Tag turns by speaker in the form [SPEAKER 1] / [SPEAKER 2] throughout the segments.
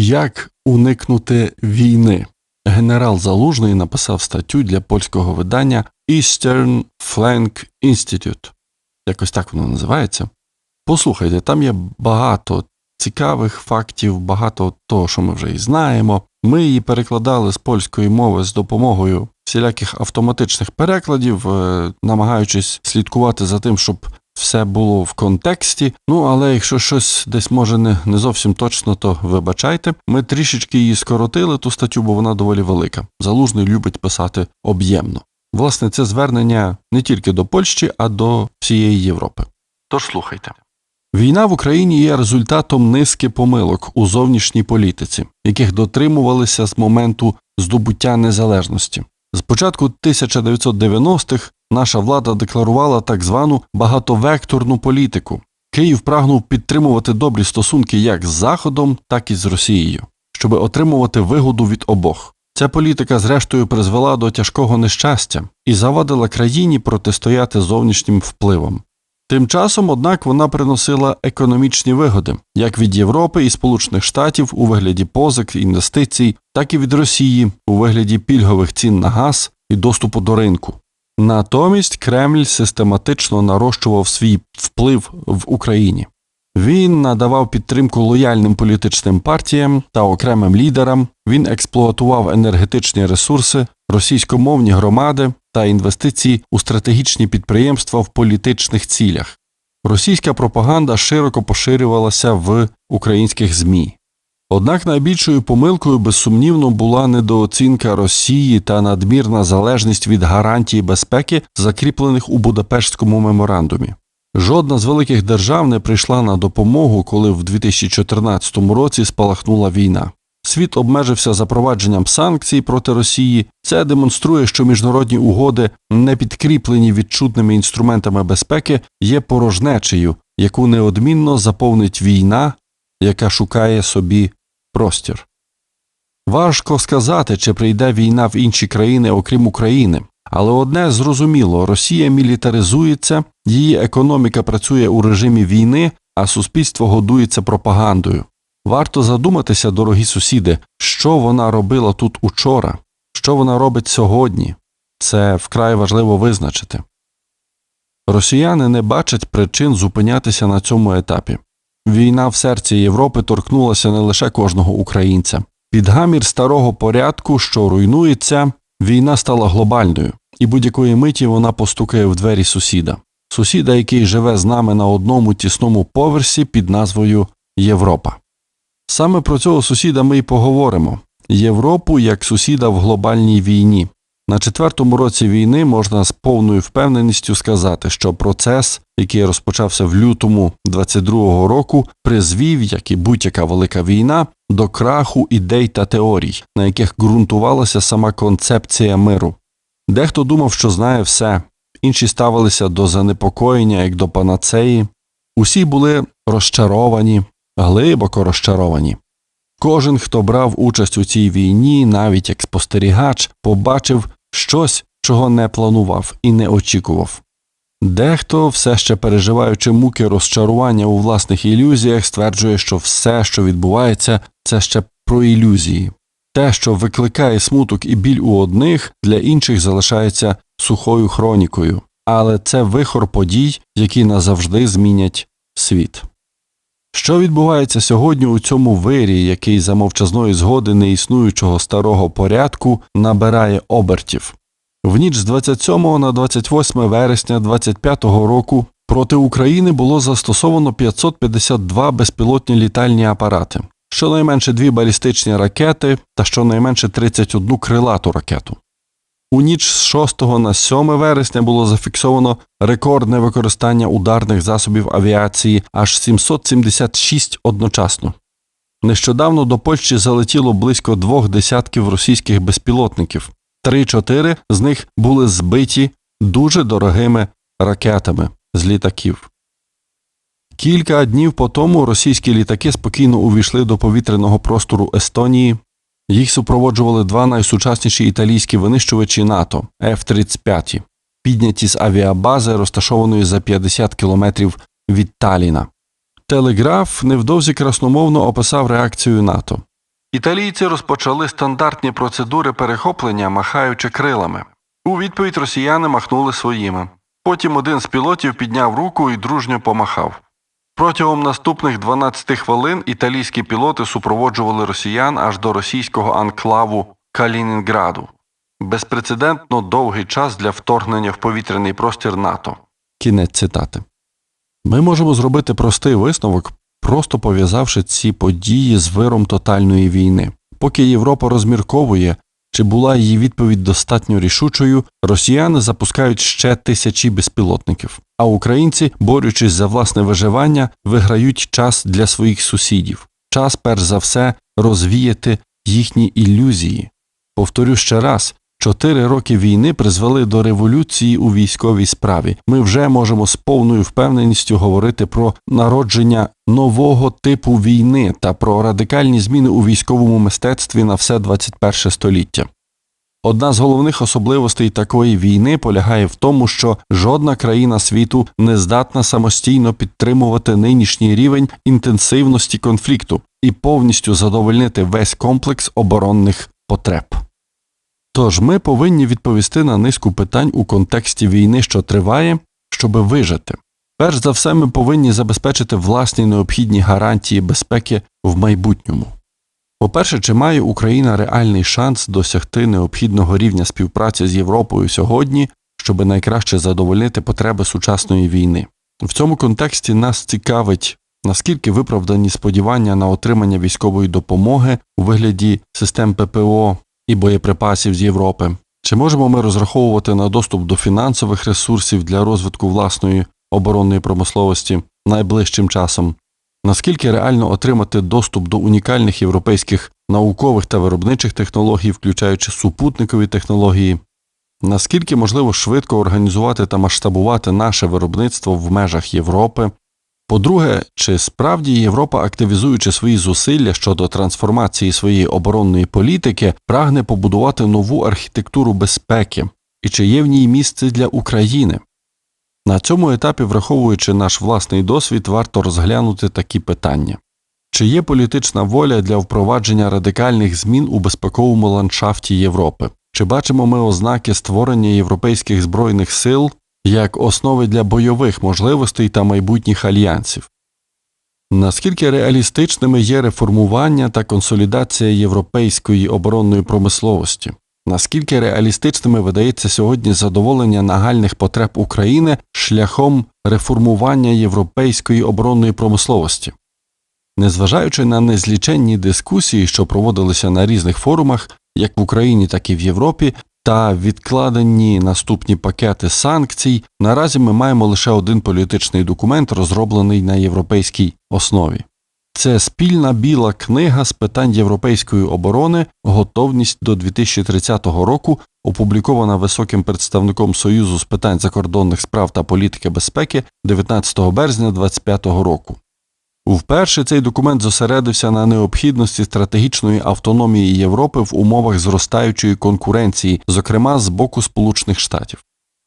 [SPEAKER 1] Як уникнути війни? Генерал Залужний написав статтю для польського видання Eastern Flank Institute. Якось так воно називається. Послухайте, там є багато цікавих фактів, багато того, що ми вже і знаємо. Ми її перекладали з польської мови з допомогою всіляких автоматичних перекладів, е, намагаючись слідкувати за тим, щоб все було в контексті. Ну але якщо щось десь може не, не зовсім точно, то вибачайте. Ми трішечки її скоротили ту статтю, бо вона доволі велика. Залужний любить писати об'ємно. Власне, це звернення не тільки до Польщі, а до всієї Європи. Тож слухайте. Війна в Україні є результатом низки помилок у зовнішній політиці, яких дотримувалися з моменту здобуття незалежності. З початку 1990-х наша влада декларувала так звану багатовекторну політику. Київ прагнув підтримувати добрі стосунки як з Заходом, так і з Росією, щоб отримувати вигоду від обох. Ця політика, зрештою, призвела до тяжкого нещастя і завадила країні протистояти зовнішнім впливам. Тим часом, однак, вона приносила економічні вигоди як від Європи і Сполучених Штатів у вигляді позик, інвестицій, так і від Росії у вигляді пільгових цін на газ і доступу до ринку. Натомість Кремль систематично нарощував свій вплив в Україні. Він надавав підтримку лояльним політичним партіям та окремим лідерам, він експлуатував енергетичні ресурси, російськомовні громади та інвестиції у стратегічні підприємства в політичних цілях. Російська пропаганда широко поширювалася в українських ЗМІ. Однак найбільшою помилкою безсумнівно була недооцінка Росії та надмірна залежність від гарантій безпеки, закріплених у Будапештському меморандумі. Жодна з великих держав не прийшла на допомогу, коли в 2014 році спалахнула війна. Світ обмежився запровадженням санкцій проти Росії. Це демонструє, що міжнародні угоди, не підкріплені відчутними інструментами безпеки, є порожнечею, яку неодмінно заповнить війна, яка шукає собі простір. Важко сказати, чи прийде війна в інші країни, окрім України. Але одне зрозуміло: Росія мілітаризується, її економіка працює у режимі війни, а суспільство годується пропагандою. Варто задуматися, дорогі сусіди, що вона робила тут учора, що вона робить сьогодні. Це вкрай важливо визначити. Росіяни не бачать причин зупинятися на цьому етапі. Війна в серці Європи торкнулася не лише кожного українця. Під гамір старого порядку, що руйнується, війна стала глобальною, і будь-якої миті вона постукає в двері сусіда, сусіда, який живе з нами на одному тісному поверсі під назвою Європа. Саме про цього сусіда ми й поговоримо Європу як сусіда в глобальній війні. На четвертому році війни можна з повною впевненістю сказати, що процес, який розпочався в лютому 22-го року, призвів, як і будь-яка велика війна, до краху ідей та теорій, на яких ґрунтувалася сама концепція миру. Дехто думав, що знає все, інші ставилися до занепокоєння як до панацеї, усі були розчаровані, глибоко розчаровані. Кожен, хто брав участь у цій війні, навіть як спостерігач, побачив щось, чого не планував і не очікував. Дехто, все ще переживаючи муки розчарування у власних ілюзіях, стверджує, що все, що відбувається, це ще про ілюзії. Те, що викликає смуток і біль у одних, для інших залишається сухою хронікою, але це вихор подій, які назавжди змінять світ. Що відбувається сьогодні у цьому вирі, який за мовчазної згоди неіснуючого старого порядку набирає обертів? В ніч з 27 на 28 вересня 25 року проти України було застосовано 552 безпілотні літальні апарати, щонайменше дві балістичні ракети та щонайменше 31 крилату ракету. У ніч з 6 на 7 вересня було зафіксовано рекордне використання ударних засобів авіації аж 776 одночасно. Нещодавно до Польщі залетіло близько двох десятків російських безпілотників, три-чотири з них були збиті дуже дорогими ракетами з літаків. Кілька днів по тому російські літаки спокійно увійшли до повітряного простору Естонії. Їх супроводжували два найсучасніші італійські винищувачі НАТО F-35, підняті з авіабази, розташованої за 50 кілометрів від Таліна. Телеграф невдовзі красномовно описав реакцію НАТО. Італійці розпочали стандартні процедури перехоплення, махаючи крилами. У відповідь росіяни махнули своїми. Потім один з пілотів підняв руку і дружньо помахав. Протягом наступних 12 хвилин італійські пілоти супроводжували росіян аж до російського анклаву Калінінграду. Безпрецедентно довгий час для вторгнення в повітряний простір НАТО. Кінець цитати. Ми можемо зробити простий висновок, просто пов'язавши ці події з виром тотальної війни. Поки Європа розмірковує, чи була її відповідь достатньо рішучою, росіяни запускають ще тисячі безпілотників, а українці, борючись за власне виживання, виграють час для своїх сусідів, час, перш за все, розвіяти їхні ілюзії. Повторю ще раз. Чотири роки війни призвели до революції у військовій справі. Ми вже можемо з повною впевненістю говорити про народження нового типу війни та про радикальні зміни у військовому мистецтві на все 21 століття. Одна з головних особливостей такої війни полягає в тому, що жодна країна світу не здатна самостійно підтримувати нинішній рівень інтенсивності конфлікту і повністю задовольнити весь комплекс оборонних потреб. Тож ми повинні відповісти на низку питань у контексті війни, що триває, щоб вижити. Перш за все, ми повинні забезпечити власні необхідні гарантії безпеки в майбутньому. По-перше, чи має Україна реальний шанс досягти необхідного рівня співпраці з Європою сьогодні, щоб найкраще задовольнити потреби сучасної війни? В цьому контексті нас цікавить, наскільки виправдані сподівання на отримання військової допомоги у вигляді систем ППО і боєприпасів з Європи. Чи можемо ми розраховувати на доступ до фінансових ресурсів для розвитку власної оборонної промисловості найближчим часом? Наскільки реально отримати доступ до унікальних європейських наукових та виробничих технологій, включаючи супутникові технології? Наскільки можливо швидко організувати та масштабувати наше виробництво в межах Європи? По-друге, чи справді Європа, активізуючи свої зусилля щодо трансформації своєї оборонної політики, прагне побудувати нову архітектуру безпеки, і чи є в ній місце для України? На цьому етапі, враховуючи наш власний досвід, варто розглянути такі питання. Чи є політична воля для впровадження радикальних змін у безпековому ландшафті Європи? Чи бачимо ми ознаки створення європейських збройних сил як основи для бойових можливостей та майбутніх альянсів? Наскільки реалістичними є реформування та консолідація європейської оборонної промисловості? Наскільки реалістичними видається сьогодні задоволення нагальних потреб України шляхом реформування європейської оборонної промисловості? Незважаючи на незліченні дискусії, що проводилися на різних форумах, як в Україні, так і в Європі, та відкладені наступні пакети санкцій, наразі ми маємо лише один політичний документ, розроблений на європейській основі. Це спільна біла книга з питань європейської оборони, готовність до 2030 року, опублікована високим представником Союзу з питань закордонних справ та політики безпеки 19 березня 2025 року. Вперше цей документ зосередився на необхідності стратегічної автономії Європи в умовах зростаючої конкуренції, зокрема з боку Сполучених Штатів.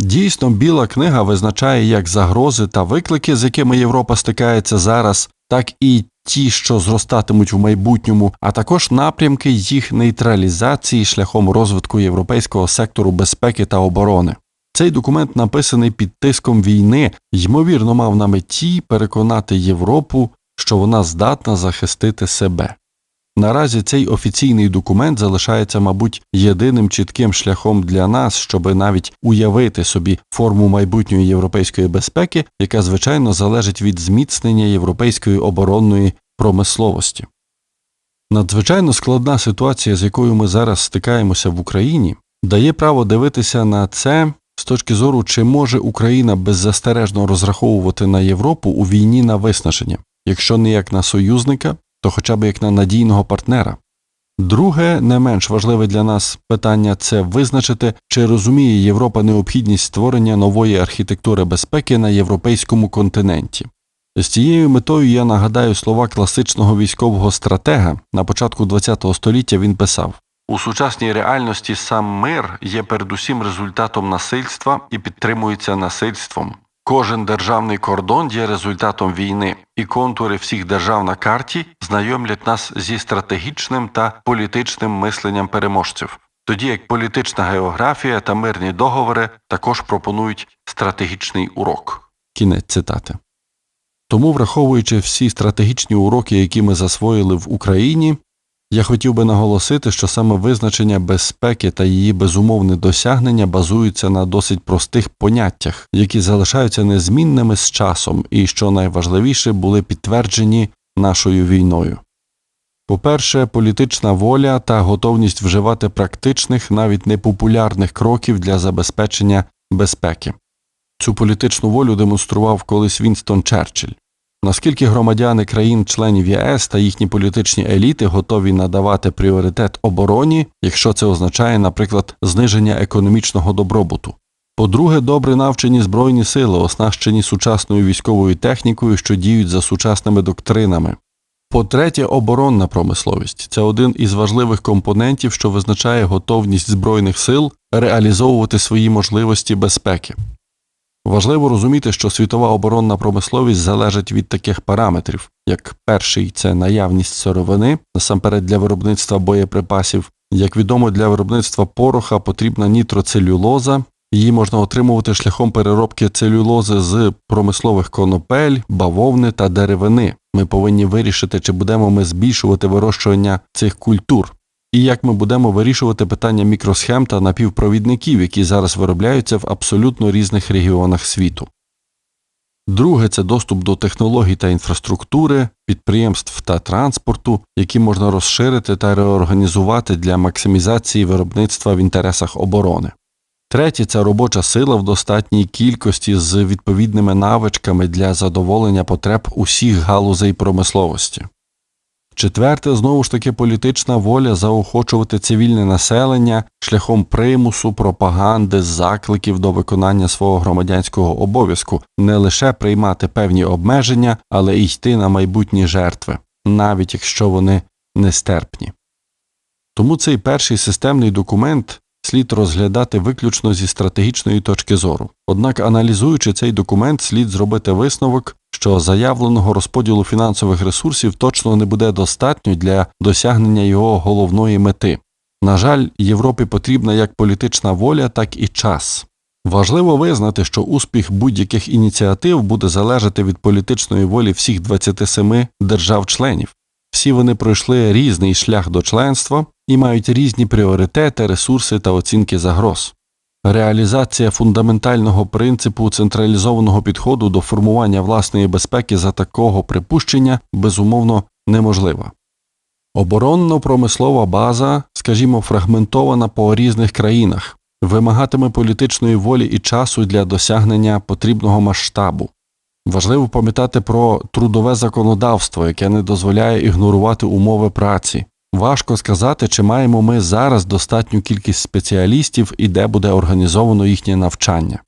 [SPEAKER 1] Дійсно, біла книга визначає як загрози та виклики, з якими Європа стикається зараз, так і ті, що зростатимуть в майбутньому, а також напрямки їх нейтралізації шляхом розвитку європейського сектору безпеки та оборони. Цей документ, написаний під тиском війни, ймовірно, мав на меті переконати Європу, що вона здатна захистити себе. Наразі цей офіційний документ залишається, мабуть, єдиним чітким шляхом для нас, щоби навіть уявити собі форму майбутньої європейської безпеки, яка звичайно залежить від зміцнення європейської оборонної промисловості. Надзвичайно складна ситуація, з якою ми зараз стикаємося в Україні, дає право дивитися на це з точки зору, чи може Україна беззастережно розраховувати на Європу у війні на виснаження, якщо не як на союзника, то хоча б як на надійного партнера. Друге, не менш важливе для нас питання це визначити, чи розуміє Європа необхідність створення нової архітектури безпеки на європейському континенті. З цією метою я нагадаю слова класичного військового стратега на початку ХХ століття він писав у сучасній реальності сам мир є передусім результатом насильства і підтримується насильством. Кожен державний кордон є результатом війни, і контури всіх держав на карті знайомлять нас зі стратегічним та політичним мисленням переможців, тоді як політична географія та мирні договори також пропонують стратегічний урок. Кінець цитати. Тому, враховуючи всі стратегічні уроки, які ми засвоїли в Україні, я хотів би наголосити, що саме визначення безпеки та її безумовне досягнення базуються на досить простих поняттях, які залишаються незмінними з часом і, що найважливіше, були підтверджені нашою війною. По-перше, політична воля та готовність вживати практичних, навіть непопулярних кроків для забезпечення безпеки. Цю політичну волю демонстрував колись Вінстон Черчилль. Наскільки громадяни країн-членів ЄС та їхні політичні еліти готові надавати пріоритет обороні, якщо це означає, наприклад, зниження економічного добробуту. По-друге, добре навчені збройні сили, оснащені сучасною військовою технікою, що діють за сучасними доктринами. По-третє, оборонна промисловість це один із важливих компонентів, що визначає готовність збройних сил реалізовувати свої можливості безпеки. Важливо розуміти, що світова оборонна промисловість залежить від таких параметрів, як перший це наявність сировини, насамперед для виробництва боєприпасів. Як відомо, для виробництва пороха потрібна нітроцелюлоза, її можна отримувати шляхом переробки целюлози з промислових конопель, бавовни та деревини. Ми повинні вирішити, чи будемо ми збільшувати вирощування цих культур, і як ми будемо вирішувати питання мікросхем та напівпровідників, які зараз виробляються в абсолютно різних регіонах світу. Друге це доступ до технологій та інфраструктури, підприємств та транспорту, які можна розширити та реорганізувати для максимізації виробництва в інтересах оборони. Третє це робоча сила в достатній кількості з відповідними навичками для задоволення потреб усіх галузей промисловості. Четверте, знову ж таки, політична воля заохочувати цивільне населення шляхом примусу, пропаганди, закликів до виконання свого громадянського обов'язку, не лише приймати певні обмеження, але й йти на майбутні жертви, навіть якщо вони нестерпні. Тому цей перший системний документ слід розглядати виключно зі стратегічної точки зору. Однак, аналізуючи цей документ, слід зробити висновок, що заявленого розподілу фінансових ресурсів точно не буде достатньо для досягнення його головної мети. На жаль, Європі потрібна як політична воля, так і час. Важливо визнати, що успіх будь-яких ініціатив буде залежати від політичної волі всіх 27 держав-членів. Всі вони пройшли різний шлях до членства і мають різні пріоритети, ресурси та оцінки загроз. Реалізація фундаментального принципу централізованого підходу до формування власної безпеки за такого припущення безумовно неможлива. Оборонно-промислова база, скажімо, фрагментована по різних країнах, вимагатиме політичної волі і часу для досягнення потрібного масштабу. Важливо пам'ятати про трудове законодавство, яке не дозволяє ігнорувати умови праці. Важко сказати, чи маємо ми зараз достатню кількість спеціалістів і де буде організовано їхнє навчання.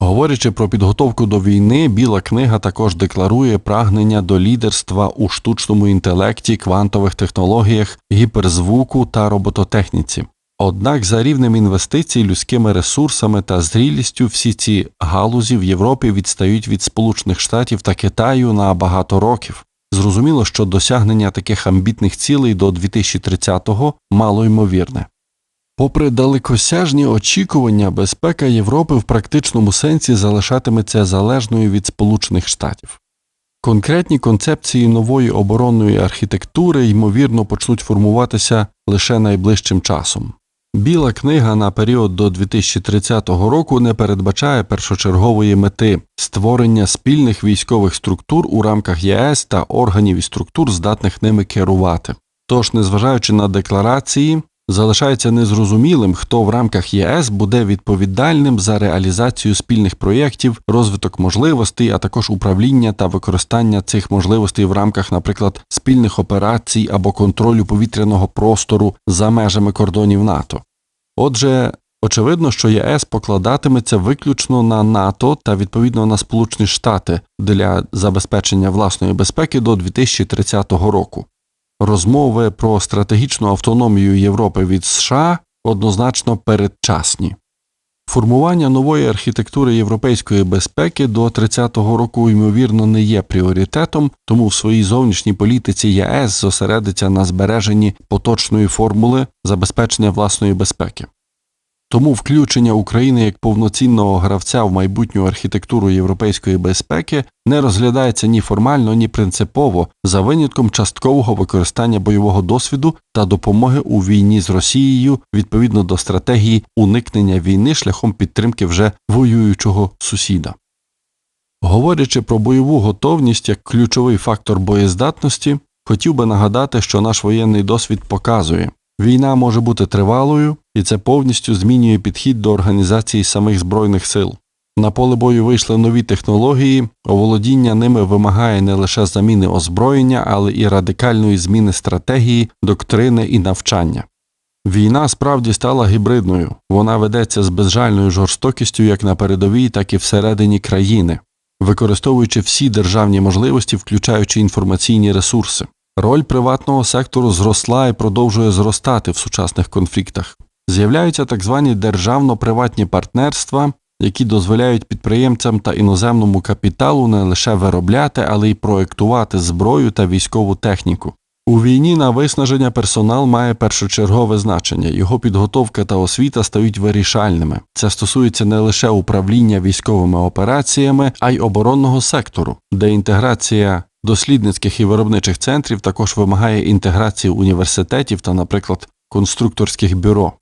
[SPEAKER 1] Говорячи про підготовку до війни, Біла книга також декларує прагнення до лідерства у штучному інтелекті, квантових технологіях, гіперзвуку та робототехніці. Однак за рівнем інвестицій, людськими ресурсами та зрілістю всі ці галузі в Європі відстають від Сполучених Штатів та Китаю на багато років. Зрозуміло, що досягнення таких амбітних цілей до 2030-го мало ймовірне. Попри далекосяжні очікування, безпека Європи в практичному сенсі залишатиметься залежною від Сполучених Штатів. Конкретні концепції нової оборонної архітектури ймовірно почнуть формуватися лише найближчим часом. Біла книга на період до 2030 року не передбачає першочергової мети створення спільних військових структур у рамках ЄС та органів і структур, здатних ними керувати. Тож, незважаючи на декларації, залишається незрозумілим, хто в рамках ЄС буде відповідальним за реалізацію спільних проєктів, розвиток можливостей, а також управління та використання цих можливостей в рамках, наприклад, спільних операцій або контролю повітряного простору за межами кордонів НАТО. Отже, очевидно, що ЄС покладатиметься виключно на НАТО та відповідно на Сполучені Штати для забезпечення власної безпеки до 2030 року. Розмови про стратегічну автономію Європи від США однозначно передчасні. Формування нової архітектури європейської безпеки до 30-го року ймовірно не є пріоритетом, тому в своїй зовнішній політиці ЄС зосередиться на збереженні поточної формули забезпечення власної безпеки. Тому включення України як повноцінного гравця в майбутню архітектуру європейської безпеки не розглядається ні формально, ні принципово за винятком часткового використання бойового досвіду та допомоги у війні з Росією відповідно до стратегії уникнення війни шляхом підтримки вже воюючого сусіда. Говорячи про бойову готовність як ключовий фактор боєздатності, хотів би нагадати, що наш воєнний досвід показує, Війна може бути тривалою, і це повністю змінює підхід до організації самих збройних сил. На поле бою вийшли нові технології, оволодіння ними вимагає не лише заміни озброєння, але і радикальної зміни стратегії, доктрини і навчання. Війна справді стала гібридною, вона ведеться з безжальною жорстокістю як на передовій, так і всередині країни, використовуючи всі державні можливості, включаючи інформаційні ресурси. Роль приватного сектору зросла і продовжує зростати в сучасних конфліктах. З'являються так звані державно-приватні партнерства, які дозволяють підприємцям та іноземному капіталу не лише виробляти, але й проектувати зброю та військову техніку. У війні на виснаження персонал має першочергове значення, його підготовка та освіта стають вирішальними. Це стосується не лише управління військовими операціями, а й оборонного сектору, де інтеграція дослідницьких і виробничих центрів також вимагає інтеграції університетів та, наприклад, конструкторських бюро.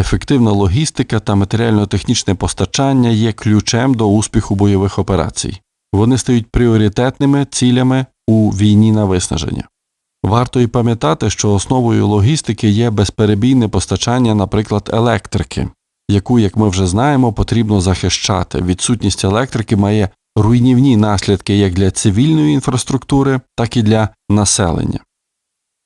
[SPEAKER 1] Ефективна логістика та матеріально-технічне постачання є ключем до успіху бойових операцій. Вони стають пріоритетними цілями у війні на виснаження. Варто й пам'ятати, що основою логістики є безперебійне постачання, наприклад, електрики, яку, як ми вже знаємо, потрібно захищати. Відсутність електрики має руйнівні наслідки як для цивільної інфраструктури, так і для населення.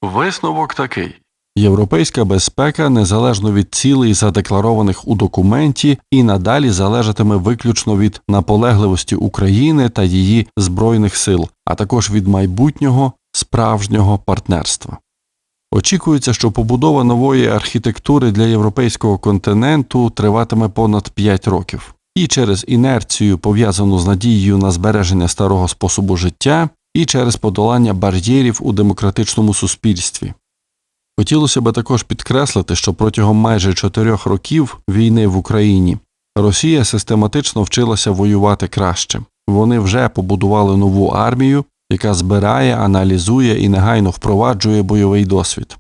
[SPEAKER 1] Висновок такий європейська безпека, незалежно від цілей, задекларованих у документі, і надалі залежатиме виключно від наполегливості України та її збройних сил, а також від майбутнього справжнього партнерства. Очікується, що побудова нової архітектури для європейського континенту триватиме понад 5 років і через інерцію, пов'язану з надією на збереження старого способу життя, і через подолання бар'єрів у демократичному суспільстві. Хотілося би також підкреслити, що протягом майже чотирьох років війни в Україні Росія систематично вчилася воювати краще. Вони вже побудували нову армію, яка збирає, аналізує і негайно впроваджує бойовий досвід.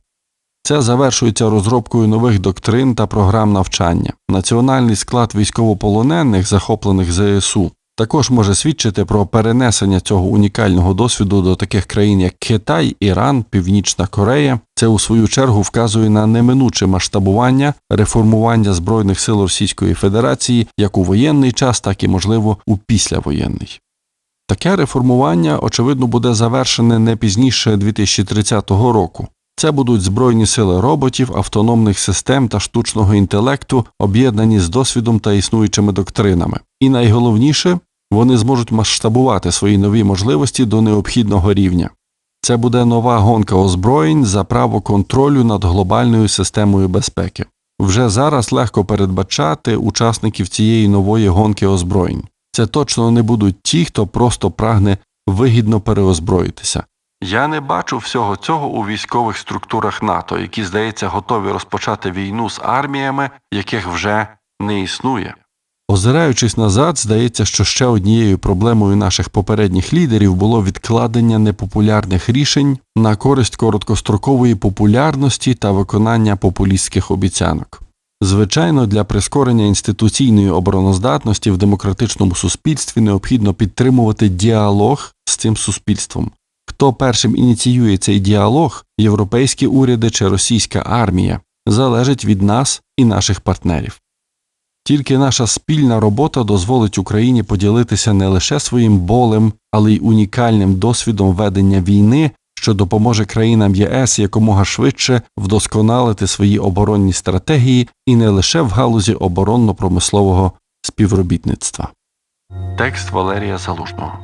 [SPEAKER 1] Це завершується розробкою нових доктрин та програм навчання. Національний склад військовополонених, захоплених ЗСУ, також може свідчити про перенесення цього унікального досвіду до таких країн, як Китай, Іран, Північна Корея. Це у свою чергу вказує на неминуче масштабування реформування збройних сил Російської Федерації як у воєнний час, так і можливо у післявоєнний. Таке реформування, очевидно, буде завершене не пізніше 2030 року. Це будуть збройні сили роботів, автономних систем та штучного інтелекту, об'єднані з досвідом та існуючими доктринами. І найголовніше, вони зможуть масштабувати свої нові можливості до необхідного рівня. Це буде нова гонка озброєнь за право контролю над глобальною системою безпеки. Вже зараз легко передбачати учасників цієї нової гонки озброєнь. Це точно не будуть ті, хто просто прагне вигідно переозброїтися. Я не бачу всього цього у військових структурах НАТО, які, здається, готові розпочати війну з арміями, яких вже не існує. Озираючись назад, здається, що ще однією проблемою наших попередніх лідерів було відкладення непопулярних рішень на користь короткострокової популярності та виконання популістських обіцянок. Звичайно, для прискорення інституційної обороноздатності в демократичному суспільстві необхідно підтримувати діалог з цим суспільством. Хто першим ініціює цей діалог, європейські уряди чи російська армія, залежить від нас і наших партнерів. Тільки наша спільна робота дозволить Україні поділитися не лише своїм болем, але й унікальним досвідом ведення війни, що допоможе країнам ЄС якомога швидше вдосконалити свої оборонні стратегії і не лише в галузі оборонно-промислового співробітництва. Текст Валерія Залужного